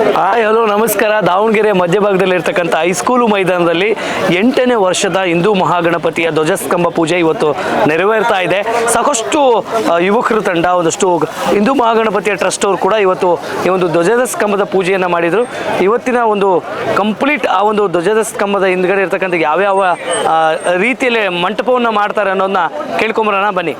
Hi hello ನಮಸ್ಕಾರ. ದಾವಣಗೆರೆ ಮಧ್ಯಭಾಗದಲ್ಲಿ ಇರ್ತಕ್ಕಂಥ ಹೈಸ್ಕೂಲು ಮೈದಾನದಲ್ಲಿ ಎಂಟನೇ ವರ್ಷದ ಹಿಂದೂ ಮಹಾಗಣಪತಿಯ ಧ್ವಜಸ್ತಂಭ ಪೂಜೆ ಇವತ್ತು ನೆರವೇರ್ತಾ ಇದೆ. ಸಾಕಷ್ಟು ಯುವಕರು ತಂಡ, ಒಂದಷ್ಟು ಹಿಂದೂ ಮಹಾಗಣಪತಿಯ ಟ್ರಸ್ಟ್ ಅವರು ಕೂಡ ಇವತ್ತು ಈ ಒಂದು ಧ್ವಜದ ಸ್ತಂಭದ ಪೂಜೆಯನ್ನು ಮಾಡಿದರು. ಇವತ್ತಿನ ಒಂದು ಕಂಪ್ಲೀಟ್ ಆ ಒಂದು ಧ್ವಜದ ಸ್ತಂಭದ ಹಿಂದ್ಗಡೆ ಇರ್ತಕ್ಕಂಥ ಯಾವ್ಯಾವ ರೀತಿಯಲ್ಲಿ ಮಂಟಪವನ್ನು ಮಾಡ್ತಾರೆ ಅನ್ನೋದನ್ನ ಕೇಳ್ಕೊಂಬರೋಣ, ಬನ್ನಿ.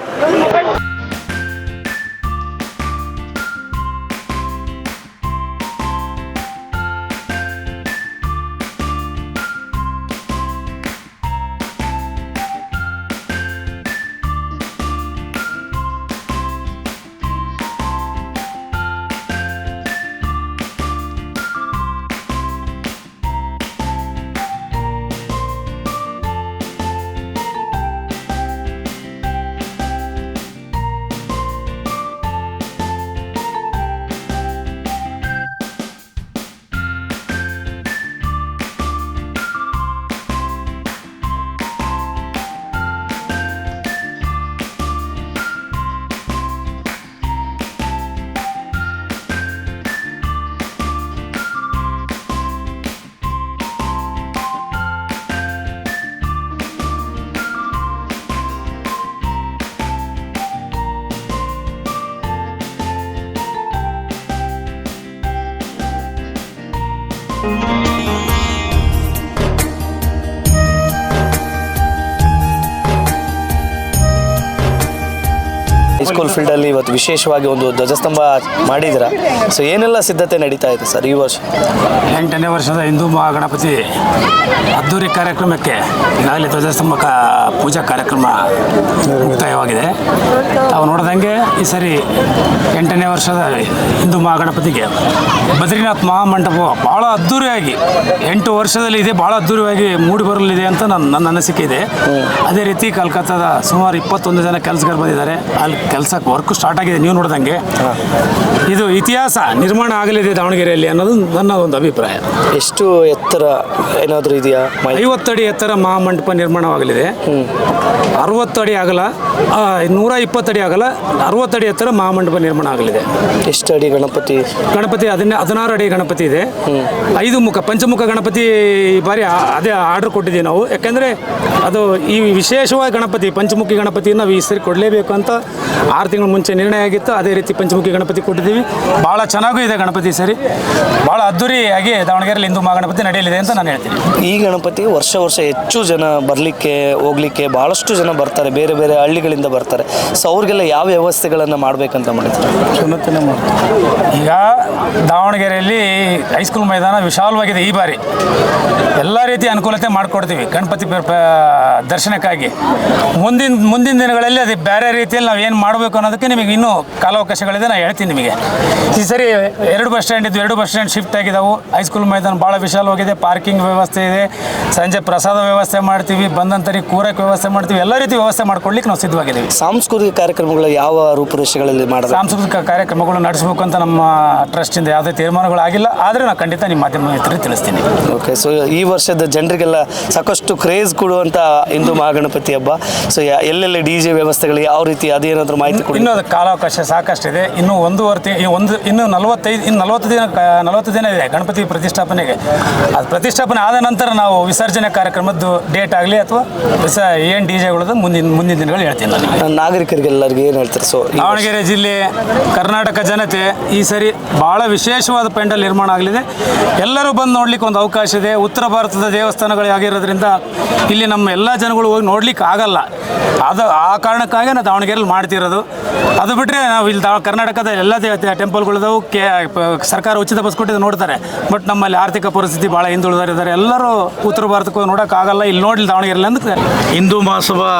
ಹೈಸ್ಕೂಲ್ ಫೀಲ್ಡಲ್ಲಿ ಇವತ್ತು ವಿಶೇಷವಾಗಿ ಒಂದು ಧ್ವಜಸ್ತಂಭ ಮಾಡಿದ್ರ ಸೊ ಏನೆಲ್ಲ ಸಿದ್ಧತೆ ನಡೀತಾ ಇದೆ ಸರ್ ಈ ವರ್ಷ? ಎಂಟನೇ ವರ್ಷದ ಹಿಂದೂ ಮಹಾಗಣಪತಿ ಅದ್ದೂರಿ ಕಾರ್ಯಕ್ರಮಕ್ಕೆ ಈಗಾಗಲೇ ಧ್ವಜಸ್ತಂಭ ಕ ಪೂಜಾ ಕಾರ್ಯಕ್ರಮ ಮುಕ್ತಾಯವಾಗಿದೆ. ತಾವು ನೋಡಿದಂಗೆ ಈ ಸರಿ ಎಂಟನೇ ವರ್ಷದ ಹಿಂದೂ ಮಹಾಗಣಪತಿಗೆ ಬದ್ರಿನಾಥ್ ಮಹಾಮಂಟಪ ಭಾಳ ಅದ್ದೂರಿಯಾಗಿ ಎಂಟು ವರ್ಷದಲ್ಲಿ ಇದೆ ಭಾಳ ಅದ್ದೂರಿಯಾಗಿ ಮೂಡಿ ಬರಲಿದೆ ಅಂತ ನನ್ನ ನನ್ನ ಅನಿಸಿಕೆ ಇದೆ. ಅದೇ ರೀತಿ ಕಲ್ಕತ್ತಾದ ಸುಮಾರು ಇಪ್ಪತ್ತೊಂದು ಜನ ಕೆಲಸಗಾರ ಬಂದಿದ್ದಾರೆ. ಅಲ್ಲಿ ಕೆಲಸಕ್ಕೆ ವರ್ಕ್ ಸ್ಟಾರ್ಟ್ ಆಗಿದೆ ನೀವು ನೋಡ್ದಂಗೆ. ಇದು ಇತಿಹಾಸ ನಿರ್ಮಾಣ ಆಗಲಿದೆ ದಾವಣಗೆರೆಯಲ್ಲಿ ಅನ್ನೋದು ನನ್ನ ಒಂದು ಅಭಿಪ್ರಾಯ. ಎಷ್ಟು ಎತ್ತರ ಏನಾದರೂ ಇದೆಯಾ? ಐವತ್ತಡಿ ಎತ್ತರ ಮಹಾಮಂಟಪ ನಿರ್ಮಾಣವಾಗಲಿದೆ. ಅರವತ್ತು ಅಡಿ ಆಗಲ್ಲ ಆ, ನೂರ ಇಪ್ಪತ್ತಡಿ ಆಗಲ್ಲ ಅರವತ್ತಡಿ ಎತ್ತರ ಮಹಾಮಂಟಪ ನಿರ್ಮಾಣ ಆಗಲಿದೆ. ಎಷ್ಟು ಅಡಿ ಗಣಪತಿ? ಗಣಪತಿ ಅದನ್ನೇ ಹದಿನಾರು ಅಡಿ ಗಣಪತಿ ಇದೆ. ಐದು ಮುಖ ಪಂಚಮುಖ ಗಣಪತಿ ಈ ಬಾರಿ ಆ- ಅದೇ ಆರ್ಡರ್ ಕೊಟ್ಟಿದ್ದೀವಿ ನಾವು. ಯಾಕೆಂದರೆ ಅದು ಈ ವಿಶೇಷವಾಗಿ ಗಣಪತಿ ಪಂಚಮುಖಿ ಗಣಪತಿಯನ್ನು ನಾವು ಈ ಸರಿ ಕೊಡಲೇಬೇಕು ಅಂತ ಆರು ತಿಂಗಳ ಮುಂಚೆ ನಿರ್ಣಯ ಆಗಿತ್ತು ಅದೇ ರೀತಿ ಪಂಚಮುಖಿ ಗಣಪತಿ ಕೊಟ್ಟಿದ್ದೀವಿ. ಭಾಳ ಚೆನ್ನಾಗೂ ಇದೆ ಗಣಪತಿ ಸರಿ. ಭಾಳ ಅದ್ದೂರಿಯಾಗಿ ದಾವಣಗೆರೆಯಲ್ಲಿ ಹಿಂದೂ ಮಹಾಗಣಪತಿ ನಡೆಯಲಿದೆ ಅಂತ ನಾನು ಹೇಳ್ತೀನಿ. ಈ ಗಣಪತಿ ವರ್ಷ ವರ್ಷ ಹೆಚ್ಚು ಜನ ಬರಲಿಕ್ಕೆ ಹೋಗ್ಲಿಕ್ಕೆ ಭಾಳಷ್ಟು ಜನ ಬರ್ತಾರೆ ಬೇರೆ ಬೇರೆ ಹಳ್ಳಿಗಳಿಂದ ಬರ್ತಾರೆ. ಸೊ ಅವ್ರಿಗೆಲ್ಲ ಯಾವ ವ್ಯವಸ್ಥೆಗಳನ್ನು ಮಾಡಬೇಕಂತ ಮಾಡಿದ್ರು ಈಗ ದಾವಣಗೆರೆಯಲ್ಲಿ ಹೈಸ್ಕೂಲ್ ಮೈದಾನ ವಿಶಾಲವಾಗಿದೆ ಈ ಬಾರಿ. ಎಲ್ಲ ರೀತಿಯ ಅನುಕೂಲತೆ ಮಾಡಿಕೊಡ್ತೀವಿ ಗಣಪತಿ ದರ್ಶನಕ್ಕಾಗಿ. ಮುಂದಿನ ಮುಂದಿನ ದಿನಗಳಲ್ಲಿ ಅದು ಬೇರೆ ರೀತಿಯಲ್ಲಿ ನಾವು ಏನು ಮಾಡಬೇಕು ಅನ್ನೋದಕ್ಕೆ ನಿಮಗೆ ಇನ್ನೂ ಕಾಲಾವಕಾಶಗಳಿದೆ ನಾನು ಹೇಳ್ತೀನಿ ನಿಮಗೆ. ಈ ಸರಿ ಎರಡು ಬಸ್ ಸ್ಟ್ಯಾಂಡ್ ಇದ್ದು ಎರಡು ಬಸ್ ಸ್ಟ್ಯಾಂಡ್ ಶಿಫ್ಟ್ ಆಗಿದ್ದಾವೆ ಹೈಸ್ಕೂಲ್ ಮೈದಾನ ಭಾಳ ವಿಶಾಲವಾಗಿದೆ ಪಾರ್ಕಿಂಗ್ ವ್ಯವಸ್ಥೆ ಇದೆ. ಸಂಜೆ ಪ್ರಸಾದ ವ್ಯವಸ್ಥೆ ಮಾಡ್ತೀವಿ ಬಂದಂತರಿಗೆ ಕೂರಕ್ಕೆ ವ್ಯವಸ್ಥೆ ಮಾಡ್ತೀವಿ. ಎಲ್ಲ ರೀತಿ ವ್ಯವಸ್ಥೆ ಮಾಡ್ಕೊಳ್ಳಿಕ್ಕೆ ನಾವು ಸಿದ್ಧವಾಗಿದ್ದೀವಿ. ಸಾಂಸ್ಕೃತಿಕ ಕಾರ್ಯಕ್ರಮಗಳು ಯಾವ ರೂಪುರೇಷೆಗಳಲ್ಲಿ ಮಾಡಿದ್ರೆ? ಸಾಂಸ್ಕೃತಿಕ ಕಾರ್ಯಕ್ರಮಗಳು ನಡೆಸಬೇಕು ಅಂತ ನಮ್ಮ ಟ್ರಸ್ಟಿಂದ ಯಾವುದೇ ತೀರ್ಮಾನಗಳು ಆಗಿಲ್ಲ. ಆದರೆ ನಾನು ಖಂಡಿತ ನಿಮ್ಮ ಮಾಧ್ಯಮ ಮಿತ್ರರಿಗೆ ತಿಳಿಸ್ತೀನಿ. ಓಕೆ ಸೊ ಈ ವರ್ಷದ ಜನರಿಗೆಲ್ಲ ಸಾಕಷ್ಟು ಕ್ರೇಜ್ ಕೊಡುವಂಥ ಹಿಂದೂ ಮಹಾಗಣಪತಿ ಹಬ್ಬ. ಸೊ ಎಲ್ಲೆಲ್ಲಿ ಡಿ ಜೆ ವ್ಯವಸ್ಥೆಗಳು ಯಾವ ರೀತಿ ಅದೇನಾದರೂ ಮಾಹಿತಿ ಕೊಡಿ. ಇನ್ನೂ ಅದಕ್ಕೆ ಕಾಲಾವಕಾಶ ಸಾಕಷ್ಟಿದೆ. ಇನ್ನು ಒಂದೂವರೆ ತಿ- ಈ ಒಂದು ಇನ್ನು ನಲವತ್ತೈದು ಇನ್ನು ನಲವತ್ತು ದಿನ ನಲವತ್ತು ದಿನ ಇದೆ ಗಣಪತಿ ಪ್ರತಿಷ್ಠಾಪನೆಗೆ. ಅದು ಪ್ರತಿಷ್ಠಾಪನೆ ಆದ ನಂತರ ನಾವು ವಿಸರ್ಜನೆ ಕಾರ್ಯಕ್ರಮದ್ದು ಡೇಟ್ ಆಗಲಿ ಅಥವಾ ವಿಸ ಏನು ಡಿ ಜೆಗಳದ್ದು ಮುಂದಿನ ಮುಂದಿನ ದಿನಗಳು ಹೇಳ್ತೀನಿ ನಾನು ನಾಗರಿಕರಿಗೆಲ್ಲರಿಗೆ ಏನು ಹೇಳ್ತಾರೆ? ಸೊ ದಾವಣಗೆರೆ ಜಿಲ್ಲೆ ಕರ್ನಾಟಕ ಜನತೆ ಈ ಸರಿ ಭಾಳ ವಿಶೇಷವಾದ ಪೆಂಡಲ್ ನಿರ್ಮಾಣ ಆಗಲಿದೆ. ಎಲ್ಲರೂ ಬಂದು ನೋಡ್ಲಿಕ್ಕೆ ಒಂದು ಅವಕಾಶ ಇದೆ. ಉತ್ತರ ಭಾರತದ ದೇವಸ್ಥಾನಗಳು ಆಗಿರೋದ್ರಿಂದ ಇಲ್ಲಿ ನಮ್ಮ ಎಲ್ಲ ಜನಗಳು ಹೋಗಿ ನೋಡ್ಲಿಕ್ಕೆ ಆಗಲ್ಲ. ಅದು ಆ ಕಾರಣಕ್ಕಾಗಿ ನಾನು ದಾವಣಗೆರೆಯಲ್ಲಿ ಮಾಡ್ತಿರೋದು. ಅದು ಬಿಟ್ಟರೆ ನಾವು ಇಲ್ಲಿ ಕರ್ನಾಟಕದ ಎಲ್ಲ ದೇವತೆ ಟೆಂಪಲ್ಗಳಿದಾವು ಕೆ ಸರ್ಕಾರ ಉಚಿತ ಬಸ್ ಕೊಟ್ಟಿದ್ದು ನೋಡ್ತಾರೆ. ಬಟ್ ನಮ್ಮಲ್ಲಿ ಆರ್ಥಿಕ ಪರಿಸ್ಥಿತಿ ಭಾಳ ಹಿಂದುಳಿದಾರಿದ್ದಾರೆ ಎಲ್ಲರೂ ಉತ್ತರ ಭಾರತಕ್ಕೆ ನೋಡೋಕ್ಕಾಗಲ್ಲ. ಇಲ್ಲಿ ನೋಡಿ ದಾವಣಗೆರೆಲ್ಲ ಅಂತ ಹಿಂದೂ ಮಹಾಸಭಾ,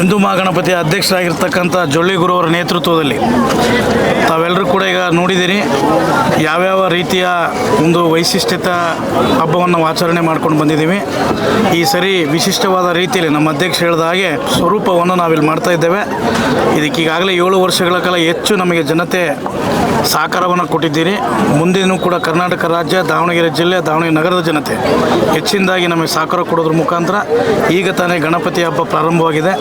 ಹಿಂದೂ ಮಹಾಗಣಪತಿ ಅಧ್ಯಕ್ಷರಾಗಿರ್ತಕ್ಕಂಥ ಜೊಳ್ಳಿ ಗುರುವರ ನೇತೃತ್ವದಲ್ಲಿ ತಾವೆಲ್ಲರೂ ಕೂಡ ಈಗ ನೋಡಿದ್ದೀರಿ. ಯಾವ್ಯಾವ ರೀತಿಯ ಒಂದು ವೈಶಿಷ್ಟ್ಯತ ಹಬ್ಬವನ್ನು ಆಚರಣೆ ಮಾಡ್ಕೊಂಡು ಬಂದಿದ್ದೀವಿ. ಈ ಸರಿ ವಿಶಿಷ್ಟವಾದ ರೀತಿಯಲ್ಲಿ ನಮ್ಮ ಅಧ್ಯಕ್ಷ ಹೇಳಿದ ಹಾಗೆ ಸ್ವರೂಪವನ್ನು ನಾವಿಲ್ಲಿ ಮಾಡ್ತಾ ಇದ್ದೇವೆ. ಇದಕ್ಕೆ ಈಗಾಗಲೇ ಏಳು ವರ್ಷಗಳ ಕಾಲ ಹೆಚ್ಚು ನಮಗೆ ಜನತೆ ಸಹಕಾರವನ್ನು ಕೊಟ್ಟಿದ್ದೀರಿ. ಮುಂದೇನೂ ಕೂಡ ಕರ್ನಾಟಕ ರಾಜ್ಯ, ದಾವಣಗೆರೆ ಜಿಲ್ಲೆ, ದಾವಣಗೆರೆ ನಗರದ ಜನತೆ ಹೆಚ್ಚಿನದಾಗಿ ನಮಗೆ ಸಹಕಾರ ಕೊಡೋದ್ರ ಮುಖಾಂತರ ಈಗ ತಾನೇ ಗಣಪತಿ ಹಬ್ಬ ಪ್ರಾರಂಭವಾಗಿದೆ.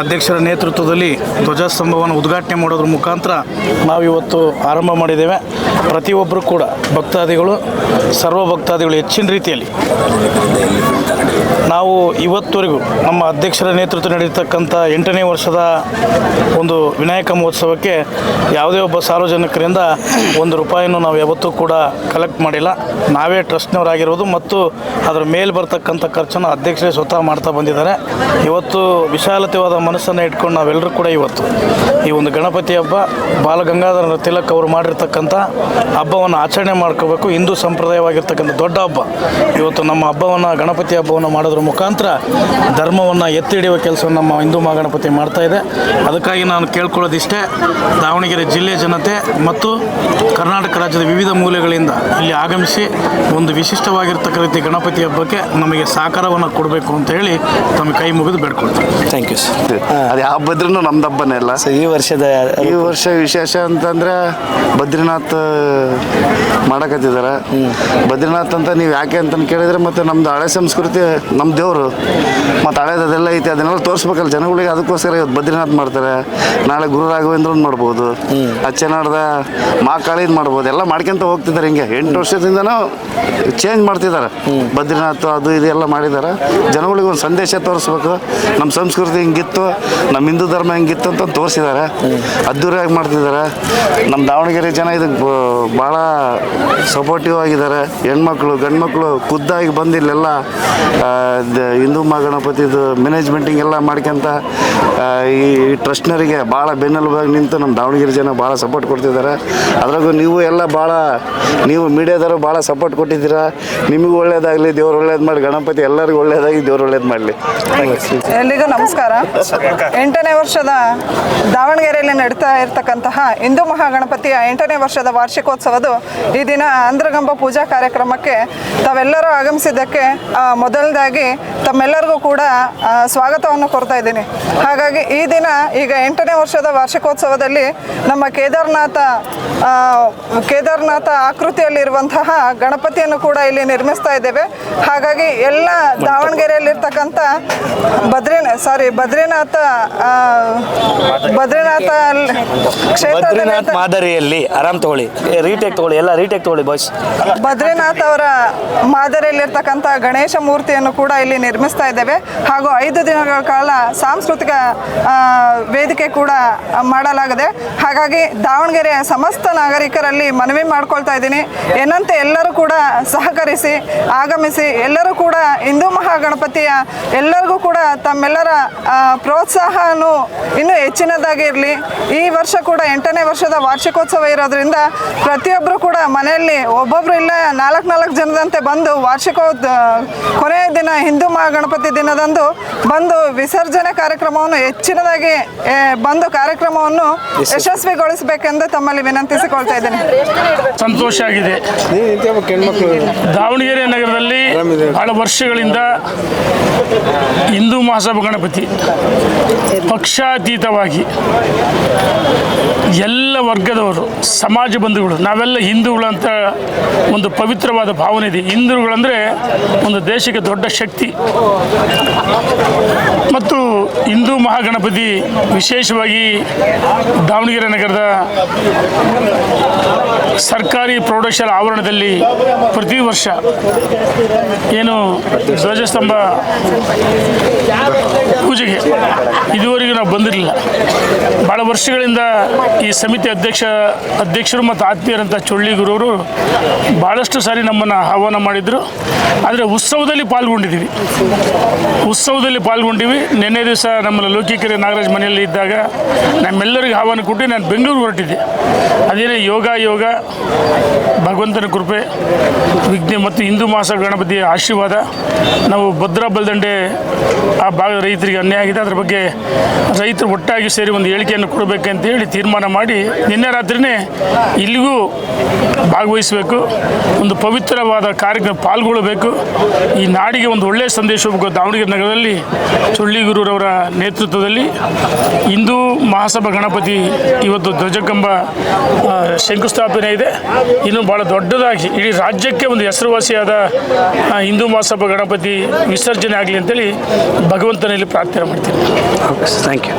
ಅಧ್ಯಕ್ಷರ ನೇತೃತ್ವದಲ್ಲಿ ಧ್ವಜಸ್ತಂಭವನ್ನು ಉದ್ಘಾಟನೆ ಮಾಡೋದ್ರ ಮುಖಾಂತರ ನಾವು ಇವತ್ತು ಆರಂಭ ಮಾಡಿದ್ದೇವೆ. ಪ್ರತಿಯೊಬ್ಬರು ಕೂಡ ಭಕ್ತಾದಿಗಳು ಸರ್ವ ಭಕ್ತಾದಿಗಳು ಹೆಚ್ಚಿನ ರೀತಿಯಲ್ಲಿ ನಾವು ಇವತ್ತುವರೆಗೂ ನಮ್ಮ ಅಧ್ಯಕ್ಷರ ನೇತೃತ್ವ ನಡೆಯತಕ್ಕಂಥ ಎಂಟನೇ ವರ್ಷದ ಒಂದು ವಿನಾಯಕ ಮಹೋತ್ಸವಕ್ಕೆ ಯಾವುದೇ ಒಬ್ಬ ಸಾರ್ವಜನಿಕರಿಂದ ಒಂದು ರೂಪಾಯಿನೂ ನಾವು ಯಾವತ್ತೂ ಕೂಡ ಕಲೆಕ್ಟ್ ಮಾಡಿಲ್ಲ. ನಾವೇ ಟ್ರಸ್ಟ್ನವರಾಗಿರೋದು ಮತ್ತು ಅದರ ಮೇಲೆ ಬರ್ತಕ್ಕಂಥ ಖರ್ಚನ್ನು ಅಧ್ಯಕ್ಷರೇ ಸ್ವತಃ ಮಾಡ್ತಾ ಬಂದಿದ್ದಾರೆ. ಇವತ್ತು ವಿಶಾಲತೆವಾದ ಮನಸ್ಸನ್ನು ಇಟ್ಕೊಂಡು ನಾವೆಲ್ಲರೂ ಕೂಡ ಇವತ್ತು ಈ ಒಂದು ಗಣಪತಿ ಹಬ್ಬ ಬಾಲಗಂಗಾಧರ ತಿಲಕ್ ಅವರು ಮಾಡಿರ್ತಕ್ಕಂಥ ಹಬ್ಬವನ್ನು ಆಚರಣೆ ಮಾಡ್ಕೋಬೇಕು. ಹಿಂದೂ ಸಂಪ್ರದಾಯವಾಗಿರ್ತಕ್ಕಂಥ ದೊಡ್ಡ ಹಬ್ಬ. ಇವತ್ತು ನಮ್ಮ ಹಬ್ಬವನ್ನು ಗಣಪತಿ ಹಬ್ಬವನ್ನು ಮಾಡೋದ್ರ ಮುಖಾಂತರ ಧರ್ಮವನ್ನು ಎತ್ತಿ ಹಿಡಿಯುವ ಕೆಲಸವನ್ನು ನಮ್ಮ ಹಿಂದೂ ಮಹಾಗಣಪತಿ ಮಾಡ್ತಾ ಇದೆ. ಅದಕ್ಕಾಗಿ ನಾನು ಕೇಳ್ಕೊಳ್ಳೋದಿಷ್ಟೇ ದಾವಣಗೆರೆ ಜಿಲ್ಲೆ ಜನತೆ ಮತ್ತು ಕರ್ನಾಟಕ ರಾಜ್ಯದ ವಿವಿಧ ಮೂಲೆಗಳಿಂದ ಇಲ್ಲಿ ಆಗಮಿಸಿ ಒಂದು ವಿಶಿಷ್ಟವಾಗಿರ್ತಕ್ಕ ರೀತಿ ಗಣಪತಿ ಹಬ್ಬಕ್ಕೆ ನಮಗೆ ಸಹಕಾರವನ್ನು ಕೊಡಬೇಕು ಅಂತ ಹೇಳಿ ತಮ್ಮ ಕೈ ಮುಗಿದು ಬೇಡ್ಕೊಳ್ತೀನಿ. ಥ್ಯಾಂಕ್ ಯು ಸರ್ ಅದು ಯಾವ ಹಬ್ಬದ್ರೂ ನಮ್ದು ಹಬ್ಬನೇ ಅಲ್ಲ? ಸೊ ಈ ವರ್ಷದ ಈ ವರ್ಷ ವಿಶೇಷ ಅಂತಂದ್ರೆ ಬದ್ರಿನಾಥ್ ಮಾಡಕತ್ತಿದ್ದಾರೆ ಬದ್ರಿನಾಥ್ ಅಂತ ನೀವು ಯಾಕೆ ಅಂತ ಕೇಳಿದ್ರೆ ಮತ್ತೆ ನಮ್ದು ಹಳೆ ಸಂಸ್ಕೃತಿ ನಮ್ಮ ದೇವರು ಮತ್ತು ಹಳೇದು ಅದೆಲ್ಲ ಐತೆ, ಅದನ್ನೆಲ್ಲ ತೋರಿಸ್ಬೇಕಲ್ಲ ಜನಗಳಿಗೆ. ಅದಕ್ಕೋಸ್ಕರ ಇವತ್ತು ಬದ್ರಿನಾಥ್ ಮಾಡ್ತಾರೆ. ನಾಳೆ ಗುರು ರಾಘವೇಂದ್ರನ್ ಮಾಡ್ಬೋದು. ಅಚ್ಚನಾಡ್ದ ಮಹಾಕಾಳಿದ್ ಮಾಡ್ಬೋದು. ಎಲ್ಲ ಮಾಡ್ಕೊಂತ ಹೋಗ್ತಿದ್ದಾರೆ ಹಿಂಗೆ. ಎಂಟು ವರ್ಷದಿಂದನೂ ಚೇಂಜ್ ಮಾಡ್ತಿದ್ದಾರೆ. ಬದ್ರಿನಾಥ್ ಅದು ಇದು ಎಲ್ಲ ಮಾಡಿದ್ದಾರೆ. ಜನಗಳಿಗೆ ಒಂದು ಸಂದೇಶ ತೋರಿಸ್ಬೇಕು. ನಮ್ಮ ಸಂಸ್ಕೃತಿ ಹಿಂಗಿತ್ತು, ನಮ್ಮ ಹಿಂದೂ ಧರ್ಮ ಹಿಂಗಿತ್ತು ಅಂತ ತೋರಿಸಿದ್ದಾರೆ. ಅದ್ದೂರಿಯಾಗಿ ಮಾಡ್ತಿದ್ದಾರೆ. ನಮ್ಮ ದಾವಣಗೆರೆ ಜನ ಇದಕ್ಕೆ ಭಾಳ ಸಪೋರ್ಟಿವ್ ಆಗಿದ್ದಾರೆ. ಹೆಣ್ಮಕ್ಳು, ಗಂಡ್ಮಕ್ಳು ಖುದ್ದಾಗಿ ಬಂದಿಲ್ಲೆಲ್ಲ ಹಿಂದೂ ಮಹಾಗಣಪತಿದು ಮ್ಯಾನೇಜ್ಮೆಂಟಿಂಗ್ ಎಲ್ಲ ಮಾಡ್ಕೊಂತ ಈ ಟ್ರಸ್ಟ್ನರಿಗೆ ಭಾಳ ಬೆನ್ನೆಲುಬಾಗಿ ನಿಂತು ನಮ್ಮ ದಾವಣಗೆರೆ ಜನ ಭಾಳ ಸಪೋರ್ಟ್ ಕೊಡ್ತಿದ್ದಾರೆ ಅದ್ರಾಗೂ ನೀವು ಎಲ್ಲ ಭಾಳ ನೀವು ಮೀಡಿಯಾದವರು ಭಾಳ ಸಪೋರ್ಟ್ ಕೊಟ್ಟಿದ್ದೀರಾ. ನಿಮಗೂ ಒಳ್ಳೇದಾಗಲಿ ದೇವ್ರು ಒಳ್ಳೇದು ಮಾಡಿ ಗಣಪತಿ ಎಲ್ಲರಿಗೂ ಒಳ್ಳೇದಾಗಿ ದೇವ್ರು ಒಳ್ಳೇದು ಮಾಡಲಿ. ಎಲ್ಲಿಗೂ ನಮಸ್ಕಾರ. ಎಂಟನೇ ವರ್ಷದ ದಾವಣಗೆರೆಯಲ್ಲಿ ನಡೀತಾ ಇರತಕ್ಕಂತಹ ಹಿಂದೂ ಮಹಾಗಣಪತಿಯ ಎಂಟನೇ ವರ್ಷದ ವಾರ್ಷಿಕೋತ್ಸವದ ಈ ದಿನ ಅಂದ್ರಗಂಬ ಪೂಜಾ ಕಾರ್ಯಕ್ರಮಕ್ಕೆ ತಾವೆಲ್ಲರೂ ಆಗಮಿಸಿದ್ದಕ್ಕೆ ಆ, ಮೊದಲದಾಗಿ ತಮ್ಮೆಲ್ಲರಿಗೂ ಕೂಡ ಸ್ವಾಗತವನ್ನು ಕೊಡ್ತಾ ಇದ್ದೀನಿ. ಹಾಗಾಗಿ ಈ ದಿನ ಈಗ ಎಂಟನೇ ವರ್ಷದ ವಾರ್ಷಿಕೋತ್ಸವದಲ್ಲಿ ನಮ್ಮ ಕೇದಾರನಾಥ ಕೇದಾರನಾಥ ಆಕೃತಿಯಲ್ಲಿರುವಂತಹ ಗಣಪತಿಯನ್ನು ಕೂಡ ಇಲ್ಲಿ ನಿರ್ಮಿಸ್ತಾ ಇದ್ದೇವೆ. ಹಾಗಾಗಿ ಎಲ್ಲ ದಾವಣಗೆರೆಯಲ್ಲಿರ್ತಕ್ಕಂಥ ಬದ್ರಿ ಸಾರಿ ಬದ್ರಿನಾಥ ಬದ್ರಿನಾಥ ಅಲ್ಲಿ ಮಾದರಿಯಲ್ಲಿ ಆರಾಮ್ ತಗೊಳ್ಳಿ. ರೀಟೇಕ್ ತಗೊಳ್ಳಿ ಎಲ್ಲ ರೀಟೇಕ್ ತಗೊಳ್ಳಿ ಬಾಯ್ಸ್ ಬದ್ರಿನಾಥ್ ಅವರ ಮಾದರಿಯಲ್ಲಿರ್ತಕ್ಕಂಥ ಗಣೇಶ ಮೂರ್ತಿಯನ್ನು ಕೂಡ ಇಲ್ಲಿ ನಿರ್ಮಿಸ್ತಾ ಇದ್ದೇವೆ. ಹಾಗೂ ಐದು ದಿನಗಳ ಕಾಲ ಸಾಂಸ್ಕೃತಿಕ ವೇದಿಕೆ ಕೂಡ ಮಾಡಲಾಗಿದೆ. ಹಾಗಾಗಿ ದಾವಣಗೆರೆಯ ಸಮಸ್ತ ನಾಗರಿಕರಲ್ಲಿ ಮನವಿ ಮಾಡ್ಕೊಳ್ತಾ ಇದ್ದೀನಿ. ಏನಂತೆ ಎಲ್ಲರೂ ಕೂಡ ಸಹಕರಿಸಿ, ಆಗಮಿಸಿ, ಎಲ್ಲರೂ ಕೂಡ ಹಿಂದೂ ಮಹಾಗಣಪತಿಯ ಎಲ್ಲರಿಗೂ ಕೂಡ ತಮ್ಮೆಲ್ಲರ ಪ್ರೋತ್ಸಾಹನೂ ಇನ್ನೂ ಇನ್ನೂ ಹೆಚ್ಚಿನದಾಗಿರಲಿ. ಈ ವರ್ಷ ಕೂಡ ಎಂಟನೇ ವರ್ಷದ ವಾರ್ಷಿಕೋತ್ಸವ ಇರೋದ್ರಿಂದ ಪ್ರತಿಯೊಬ್ಬರು ಕೂಡ ಮನೆಯಲ್ಲಿ ಒಬ್ಬೊಬ್ಬರು ಇಲ್ಲ ನಾಲ್ಕು ನಾಲ್ಕು ಜನದಂತೆ ಬಂದು ವಾರ್ಷಿಕೋ ಕೊನೆಯ ದಿನ ಹಿಂದೂ ಮಹಾಗಣಪತಿ ದಿನದಂದು ಬಂದು ವಿಸರ್ಜನೆ ಕಾರ್ಯಕ್ರಮವನ್ನು ಹೆಚ್ಚಿನದಾಗಿ ಬಂದು ಕಾರ್ಯಕ್ರಮವನ್ನು ಯಶಸ್ವಿಗೊಳಿಸಬೇಕೆಂದು ತಮ್ಮಲ್ಲಿ ವಿನಂತಿಸಿಕೊಳ್ತಾ ಇದ್ದೇನೆ. ಸಂತೋಷ ಆಗಿದೆ. ದಾವಣಗೆರೆ ನಗರದಲ್ಲಿ ಬಹಳ ವರ್ಷಗಳಿಂದ ಹಿಂದೂ ಮಹಾಸಭಾ ಗಣಪತಿ. ಪಕ್ಷಾತೀತವಾಗಿ ಎಲ್ಲ ವರ್ಗದವರು, ಸಮಾಜ ಬಂಧುಗಳು, ನಾವೆಲ್ಲ ಹಿಂದೂಗಳು ಅಂತ ಒಂದು ಪವಿತ್ರವಾದ ಭಾವನೆ ಇದೆ. ಹಿಂದೂಗಳಂದರೆ ಒಂದು ದೇಶಕ್ಕೆ ದೊಡ್ಡ ಶಕ್ತಿ. ಮತ್ತು ಹಿಂದೂ ಮಹಾಗಣಪತಿ ವಿಶೇಷವಾಗಿ ದಾವಣಗೆರೆ ನಗರದ ಸರ್ಕಾರಿ ಪ್ರೌಢಶಾಲೆ ಆವರಣದಲ್ಲಿ ಪ್ರತಿ ವರ್ಷ ಏನು ಧ್ವಜಸ್ತಂಭ ಪೂಜೆಗೆ ಇದುವರೆಗೂ ನಾವು ಬಂದಿರಲಿಲ್ಲ. ಭಾಳ ವರ್ಷಗಳಿಂದ ಈ ಸಮಿತಿ ಅಧ್ಯಕ್ಷ, ಅಧ್ಯಕ್ಷರು ಮತ್ತು ಆತ್ಮೀಯರಂಥ ಚೊಳ್ಳಿ ಗುರುವರು ಭಾಳಷ್ಟು ಸಾರಿ ನಮ್ಮನ್ನು ಆಹ್ವಾನ ಮಾಡಿದರು. ಆದರೆ ಉತ್ಸವದಲ್ಲಿ ಪಾಲ್ಗೊಂಡಿದ್ದೀವಿ. ಉತ್ಸವದಲ್ಲಿ ಪಾಲ್ಗೊಂಡಿವಿ. ನಿನ್ನೆ ದಿವಸ ನಮ್ಮ ಲೋಕಿಕೆರೆ ನಾಗರಾಜ್ ಮನೆಯಲ್ಲಿ ಇದ್ದಾಗ ನಮ್ಮೆಲ್ಲರಿಗೆ ಆಹ್ವಾನ ಕೊಟ್ಟು ನಾನು ಬೆಂಗಳೂರು ಹೊರಟಿದ್ದೆ. ಅದೇನೇ ಯೋಗ ಯೋಗ, ಭಗವಂತನ ಕೃಪೆ, ವಿಘ್ನೆ ಮತ್ತು ಹಿಂದೂ ಮಾಸ ಗಣಪತಿಯ ಆಶೀರ್ವಾದ, ನಾವು ಭದ್ರಾ ಬಲ್ದಂಡೆ ಆ ಭಾಗದ ರೈತರಿಗೆ ಅನ್ಯಾಯ ಆಗಿದೆ. ಅದ್ರ ಬಗ್ಗೆ ರೈತರು ಒಟ್ಟಾಗಿ ಸೇರಿ ಒಂದು ಹೇಳಿಕೆಯನ್ನು ಕೊಡಬೇಕಂತ ಹೇಳಿ ತೀರ್ಮಾನ ಮಾಡಿ ನಿನ್ನೆ ರಾತ್ರಿನೇ ಇಲ್ಲಿಗೂ ಭಾಗವಹಿಸಬೇಕು. ಒಂದು ಪವಿತ್ರವಾದ ಕಾರ್ಯಕ್ರಮ ಪಾಲ್ಗೊಳ್ಳಬೇಕು. ಈ ನಾಡಿಗೆ ಒಂದು ಒಳ್ಳೆಯ ಸಂದೇಶ ಹೋಗಬೇಕು. ದಾವಣಗೆರೆ ನಗರದಲ್ಲಿ ಚುಳ್ಳಿಗುರೂರವರ ನೇತೃತ್ವದಲ್ಲಿ ಹಿಂದೂ ಮಹಾಸಭಾ ಗಣಪತಿ ಇವತ್ತು ಧ್ವಜಕಂಬ ಶಂಕುಸ್ಥಾಪನೆ ಇದೆ. ಇನ್ನು ಭಾಳ ದೊಡ್ಡದಾಗಿ ಇಡೀ ರಾಜ್ಯಕ್ಕೆ ಒಂದು ಹೆಸರುವಾಸಿಯಾದ ಹಿಂದೂ ಮಹಾಸಭಾ ಗಣಪತಿ ವಿಸರ್ಜನೆ ಆಗಲಿ ಅಂತೇಳಿ ಭಗವಂತನಲ್ಲಿ ಪ್ರಾರ್ಥನೆ ಮಾಡ್ತೀನಿ. Thank you